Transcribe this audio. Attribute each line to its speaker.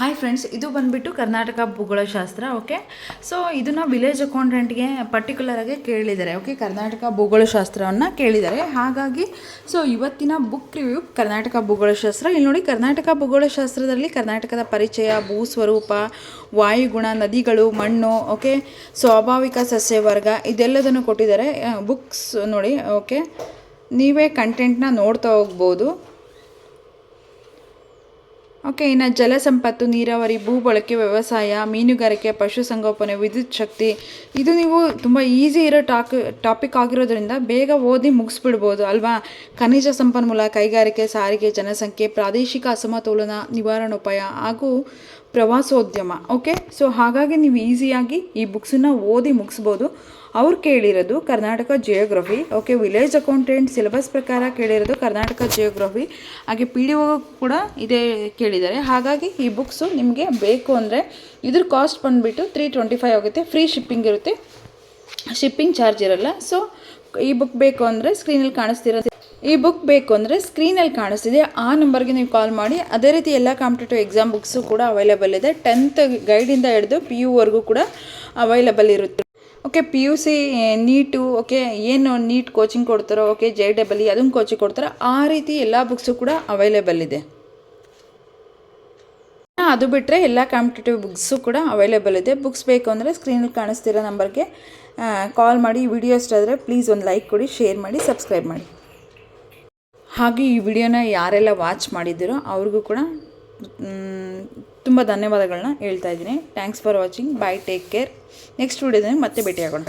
Speaker 1: Hi friends ಇದು ಬಂದುಬಿಟ್ಟು ಕರ್ನಾಟಕ ಭೂಗೋಳಶಾಸ್ತ್ರ ಓಕೆ ಸೊ ಇದನ್ನು ವಿಲೇಜ್ ಅಕೌಂಟೆಂಟ್ಗೆ ಪರ್ಟಿಕ್ಯುಲರಾಗಿ ಕೇಳಿದ್ದಾರೆ ಓಕೆ ಕರ್ನಾಟಕ ಭೂಗೋಳಶಾಸ್ತ್ರವನ್ನು ಕೇಳಿದ್ದಾರೆ. ಹಾಗಾಗಿ ಸೊ ಇವತ್ತಿನ ಬುಕ್ ರಿವ್ಯೂ ಕರ್ನಾಟಕ ಭೂಗೋಳಶಾಸ್ತ್ರ ಇಲ್ಲಿ ನೋಡಿ, ಕರ್ನಾಟಕ ಭೂಗೋಳಶಾಸ್ತ್ರದಲ್ಲಿ ಕರ್ನಾಟಕದ ಪರಿಚಯ, ಭೂ ಸ್ವರೂಪ, ವಾಯುಗುಣ, ನದಿಗಳು, ಮಣ್ಣು ಓಕೆ ಸ್ವಾಭಾವಿಕ ಸಸ್ಯವರ್ಗ, ಇದೆಲ್ಲದನ್ನು ಕೊಟ್ಟಿದ್ದಾರೆ. ಬುಕ್ಸ್ ನೋಡಿ ಓಕೆ ನೀವೇ ಕಂಟೆಂಟ್ನ ನೋಡ್ತಾ ಹೋಗ್ಬೋದು. ಓಕೆ, ಇನ್ನು ಜಲಸಂಪತ್ತು ನೀರಾವರಿ, ಭೂ ಬಳಕೆ, ವ್ಯವಸಾಯ, ಮೀನುಗಾರಿಕೆ ಪಶುಸಂಗೋಪನೆ ವಿದ್ಯುತ್ ಶಕ್ತಿ, ಇದು ನೀವು ತುಂಬ ಈಸಿ ಇರೋ ಟಾಕ್ ಟಾಪಿಕ್ ಆಗಿರೋದ್ರಿಂದ ಬೇಗ ಓದಿ ಮುಗಿಸ್ಬಿಡ್ಬೋದು, ಅಲ್ವಾ? ಖನಿಜ ಸಂಪನ್ಮೂಲ, ಕೈಗಾರಿಕೆ, ಸಾರಿಗೆ, ಜನಸಂಖ್ಯೆ, ಪ್ರಾದೇಶಿಕ ಅಸಮತೋಲನ, ನಿವಾರಣೋಪಾಯ ಹಾಗೂ ಪ್ರವಾಸೋದ್ಯಮ ಓಕೆ ಸೊ ಹಾಗಾಗಿ ನೀವು ಈಸಿಯಾಗಿ ಈ ಬುಕ್ಸನ್ನು ಓದಿ ಮುಗಿಸ್ಬೋದು. ಅವ್ರು ಕೇಳಿರೋದು Karnataka geography okay village accountant syllabus ಪ್ರಕಾರ ಕೇಳಿರೋದು ಕರ್ನಾಟಕ ಜಿಯೋಗ್ರಫಿ ಹಾಗೆ ಪಿ ಡಿ ಒ ಕೂಡ ಇದೇ ಕೇಳಿದ್ದಾರೆ. ಹಾಗಾಗಿ ಈ ಬುಕ್ಸು ನಿಮಗೆ ಬೇಕು ಅಂದರೆ ಇದ್ರ ಕಾಸ್ಟ್ ಬಂದುಬಿಟ್ಟು ತ್ರೀ ಟ್ವೆಂಟಿ ಫೈವ್ ಆಗುತ್ತೆ. ಫ್ರೀ ಶಿಪ್ಪಿಂಗ್ ಇರುತ್ತೆ. ಶಿಪ್ಪಿಂಗ್ ಚಾರ್ಜ್ ಇರಲ್ಲ. ಸೊ ಈ ಬುಕ್ ಬೇಕು ಅಂದರೆ ಸ್ಕ್ರೀನಲ್ಲಿ ಕಾಣಿಸ್ತಿರೋ ಈ ಬುಕ್ ಬೇಕು ಅಂದರೆ ಸ್ಕ್ರೀನಲ್ಲಿ ಕಾಣಿಸ್ತಿದೆ. ಆ ನಂಬರ್ಗೆ ನೀವು ಕಾಲ್ ಮಾಡಿ. ಅದೇ ರೀತಿ ಎಲ್ಲ ಕಾಂಪಿಟೇಟಿವ್ ಎಕ್ಸಾಮ್ ಬುಕ್ಸು ಕೂಡ ಅವೈಲೇಬಲ್ ಇದೆ. ಟೆಂತ್ ಗೈಡಿಂದ ಹಿಡಿದು ಪಿ ಯುವರೆಗೂ ಕೂಡ ಅವೈಲೇಬಲ್ ಇರುತ್ತೆ. Okay P U C NEET okay ಏನು ನೀಟ್ ಕೋಚಿಂಗ್ ಕೊಡ್ತಾರೋ ಓಕೆ ಜೆ ಡಬಲ್ ಇ ಅದನ್ನು ಕೋಚಿಂಗ್ ಕೊಡ್ತಾರೋ, ಆ ರೀತಿ ಎಲ್ಲ ಬುಕ್ಸು ಕೂಡ ಅವೈಲೇಬಲ್ ಇದೆ. ಅದು ಬಿಟ್ಟರೆ ಎಲ್ಲ ಕಾಂಪಿಟೇಟಿವ್ ಬುಕ್ಸು ಕೂಡ ಅವೈಲೇಬಲ್ ಇದೆ. ಬುಕ್ಸ್ ಬೇಕು ಅಂದರೆ ಸ್ಕ್ರೀನಲ್ಲಿ ಕಾಣಿಸ್ತಿರೋ ನಂಬರ್ಗೆ ಕಾಲ್ ಮಾಡಿ. ವಿಡಿಯೋ ಇಷ್ಟ ಆದರೆ ಪ್ಲೀಸ್ ಒಂದು ಲೈಕ್ ಕೊಡಿ ಶೇರ್ ಮಾಡಿ ಸಬ್ಸ್ಕ್ರೈಬ್ ಮಾಡಿ. ಹಾಗೆ ಈ ವಿಡಿಯೋನ ಯಾರೆಲ್ಲ ವಾಚ್ ಮಾಡಿದ್ದೀರೋ ಅವ್ರಿಗೂ ಕೂಡ ತುಂಬ ಧನ್ಯವಾದಗಳನ್ನ ಹೇಳ್ತಾ ಇದ್ದೀನಿ. Thanks for watching bye take care next ವಿಡಿಯೋದಲ್ಲಿ ಮತ್ತೆ ಭೇಟಿಯಾಗೋಣ.